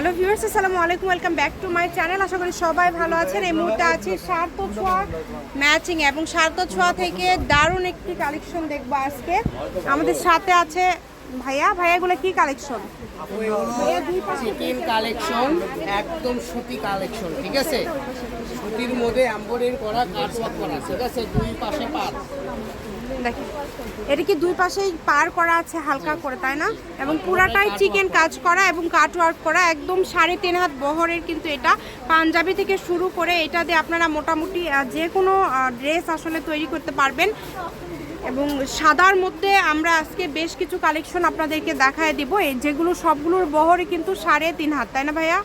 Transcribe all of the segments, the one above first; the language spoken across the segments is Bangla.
হ্যালো ভিউয়ার্স, আসসালামু আলাইকুম, welcome back to my channel. আশা করি সবাই ভালো আছেন। এই মুহূর্তে আছি সার্থ ছোঁয়া ম্যাচিং এবং সার্থ ছোঁয়া থেকে দারুণ একটি কালেকশন দেখব আজকে। আমাদের সাথে আছে ভাইয়া। ভাইয়াগুলো কি কালেকশন? চিকেন কালেকশন, একদম সুতি কালেকশন, ঠিক আছে? সুতির মধ্যে এম্বয়ডারি করা, কাজ করা, ঠিক আছে? দুই পাশে পাত দেখেন। এটা কি দুই পাশেই পার করা আছে, হালকা করে, তাই না? এবং পুরাটাই চিকেন কাজ করা এবং কাট ওয়ার্ক করা, একদম সাড়ে তিন হাত বহরের কিন্তু এটা। পাঞ্জাবি থেকে শুরু করে এটা দিয়ে আপনারা মোটামুটি যে কোনো ড্রেস আসলে তৈরি করতে পারবেন। এবং সাদার মধ্যে আমরা আজকে বেশ কিছু কালেকশন আপনাদেরকে দেখায় দিব। এই যেগুলো সবগুলোর বহরে কিন্তু সাড়ে তিন হাত, তাই না ভাইয়া?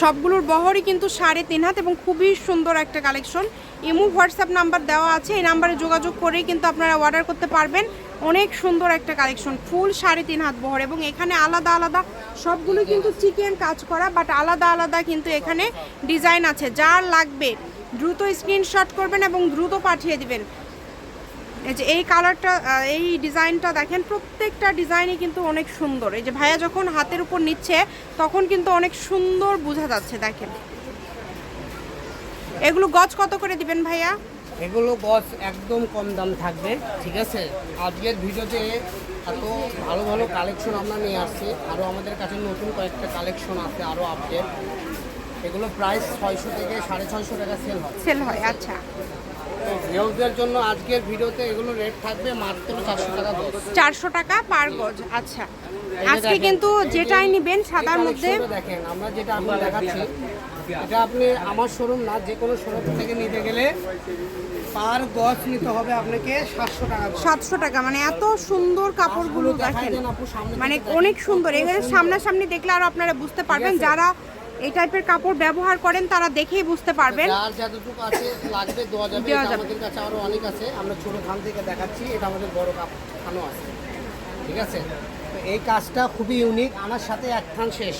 সবগুলোর বহরই কিন্তু সাড়ে তিন হাত এবং খুবই সুন্দর একটা কালেকশন ইমু, হোয়াটসঅ্যাপ নাম্বার দেওয়া আছে, এই নাম্বারে যোগাযোগ করেই কিন্তু আপনারা অর্ডার করতে পারবেন। অনেক সুন্দর একটা কালেকশন ফুল সাড়ে তিন হাত বহর এবং এখানে আলাদা আলাদা সবগুলো কিন্তু চিকেন কাজ করা বাট আলাদা আলাদা কিন্তু এখানে ডিজাইন আছে। যার লাগবে দ্রুত স্ক্রিনশট করবেন এবং দ্রুত পাঠিয়ে দিবেন। এই যে এই কালারটা এই ডিজাইনটা দেখেন, প্রত্যেকটা ডিজাইনই কিন্তু অনেক সুন্দর। এই যে ভাইয়া যখন হাতের উপর নিচ্ছে, তখন কিন্তু অনেক সুন্দর বোঝা যাচ্ছে, দেখেন। এগুলো গজ কত করে দিবেন ভাইয়া? এগুলো গছ একদম কম দাম থাকবে ঠিক আছে? আজকের ভিডিওতে এত ভালো ভালো কালেকশন আমরা নিয়ে আসছি। আরও আমাদের কাছে নতুন কয়েকটা কালেকশন আছে আরও আপডেট এগুলো প্রাইস ছয়শো থেকে সাড়ে ছয়শো টাকা সেল হয়। সেল হয় আচ্ছা। ভিউজদের জন্য আজকের ভিডিওতে এগুলো রেট থাকবে মাত্র চারশো টাকা চারশো টাকা পার গজ আচ্ছা। আজকে কিন্তু যেটাই নিবেন সাদার মধ্যে দেখেন আমরা যেটা আপনি দেখাচ্ছি এটা আপনি আমার শোরুম না যে কোনো শোরুম থেকে নিতে গেলে পার গজ নিতে হবে আপনাকে সাতশো টাকা সাতশো টাকা মানে এত সুন্দর কাপড়গুলো দেখেন। মানে অনেক সুন্দর। এগুলো সামনাসামনি দেখলে আরও আপনারা বুঝতে পারবেন যারা এই টাইপের কাপড় ব্যবহার করেন তারা দেখেই বুঝতে পারবেন। যার যতটুকু আছে লাগবে দেওয়া যাবে। আমাদের কাছে আরও অনেক আছে। আমরা ছোট খান থেকে দেখাচ্ছি এটা আমাদের বড় কাপ খানও আছে। ঠিক আছে? তো এই কাজটা খুবই ইউনিক আমার সাথে এক থান শেষ।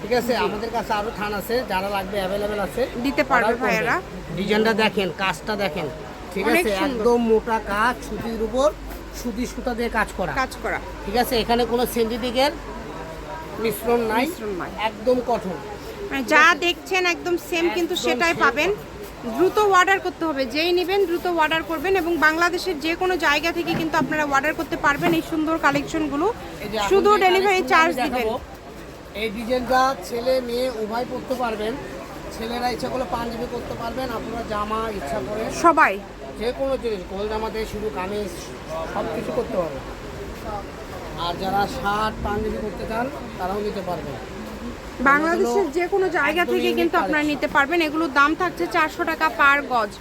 ঠিক আছে? আমাদের কাছে আরও থান আছে যারা লাগবে অ্যাভেলেবেল আছে। দিতে পারবে। ভাইয়েরা। ডিজাইনটা দেখেন কাজটা দেখেন। ঠিক আছে। একদম মোটা কাজ সুতির উপর সুতি সুতা দিয়ে কাজ করা। কাজ করা। ঠিক আছে? এখানে কোনো সিন্থেটিকের মিশ্রণ নাই। মিশ্রণ নাই। একদম কঠোর। মানে যা দেখছেন একদম সেম কিন্তু সেটাই পাবেন। দ্রুত অর্ডার করতে হবে। যেই নেবেন দ্রুত অর্ডার করবেন এবং বাংলাদেশের যে কোনো জায়গা থেকে কিন্তু আপনারা অর্ডার করতে পারবেন এই সুন্দর কালেকশনগুলো শুধু ডেলিভারি চার্জ দিবেন। এই ডিজাইনটা ছেলে মেয়ে উভয় পড়তে পারবেন। ছেলেরা ইচ্ছা করলে পাঞ্জাবি করতে পারবেন আপনারা জামা ইচ্ছা করে সবাই? যে কোনো জিনিস গোল জামা থেকে শুধু কামিজ সব কিছু করতে পারবেন। আর যারা শার্ট পাঞ্জাবি করতে চান তারাও নিতে পারবেন। বাংলাদেশের যে কোনো জায়গা থেকে কিন্তু আপনারা নিতে পারবেন। এগুলোর দাম থাকছে চারশো টাকা পার গজ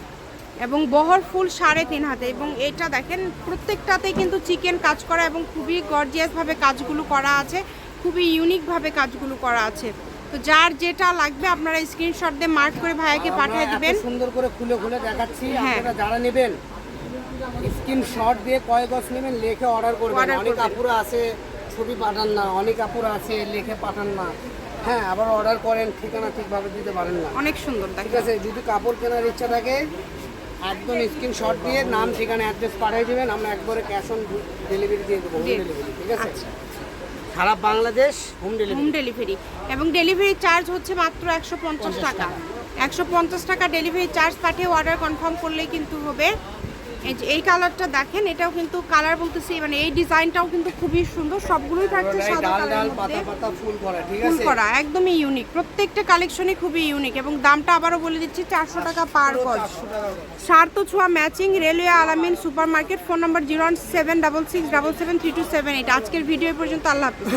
এবং বহর ফুল সাড়ে তিন হাতে। এবং এটা দেখেন প্রত্যেকটাতেই কিন্তু চিকেন কাজ করা এবং খুবই গর্জিয়াসভাবে কাজগুলো করা আছে। খুবই ইউনিকভাবে কাজগুলো করা আছে। তো যার যেটা লাগবে আপনারা স্ক্রিনশট দিয়ে মার্ক করে ভাইয়াকে পাঠিয়ে দিবেন। সুন্দর করে খুলে খুলে দেখাচ্ছি হ্যাঁ। আপনারা যারা নেবেন স্ক্রিনশট দিয়ে কয় গজ নেবেন লিখে অর্ডার করবেন। অনেক। আপুরা আছে ছবি পাঠান না অনেক আপুরা আছে লিখে পাঠান না। হ্যাঁ আবার অর্ডার করেন ঠিকানা ঠিকভাবে দিতে পারেন না। অনেক সুন্দর ঠিক আছে যদি কাপড় কেনার ইচ্ছা থাকে একদম স্ক্রিনশট দিয়ে নাম ঠিকানা অ্যাড্রেস পাঠিয়ে দেবেন আমরা একবারে ক্যাশ অন ডেলিভারি দিয়ে দেবো হোম ডেলিভারি ঠিক আছে? আচ্ছা। সারা Bangladesh home delivery home delivery এবং ডেলিভারি চার্জ হচ্ছে মাত্র একশো পঞ্চাশ টাকা। একশো পঞ্চাশ টাকা ডেলিভারি চার্জ পাঠিয়ে অর্ডার কনফার্ম করলেই কিন্তু হবে। এই কালারটা দেখেন এটাও কিন্তু কালার বলতেছি মানে এই ডিজাইনটাও কিন্তু খুবই সুন্দর সবগুলোই থাকছে সাদা কালারের মধ্যে। ফুল করা ঠিক ফুল করা একদমই ইউনিক প্রত্যেকটা কালেকশনই খুবই ইউনিক এবং দামটা আবারও বলে দিচ্ছি চারশো টাকা পার গজ। করে। সার্থ ছোঁয়া matching railway Alamin super market phone number zero one seven double six double seven three two seven eight আজকের ভিডিও পর্যন্ত আল্লাহ হাফিজ।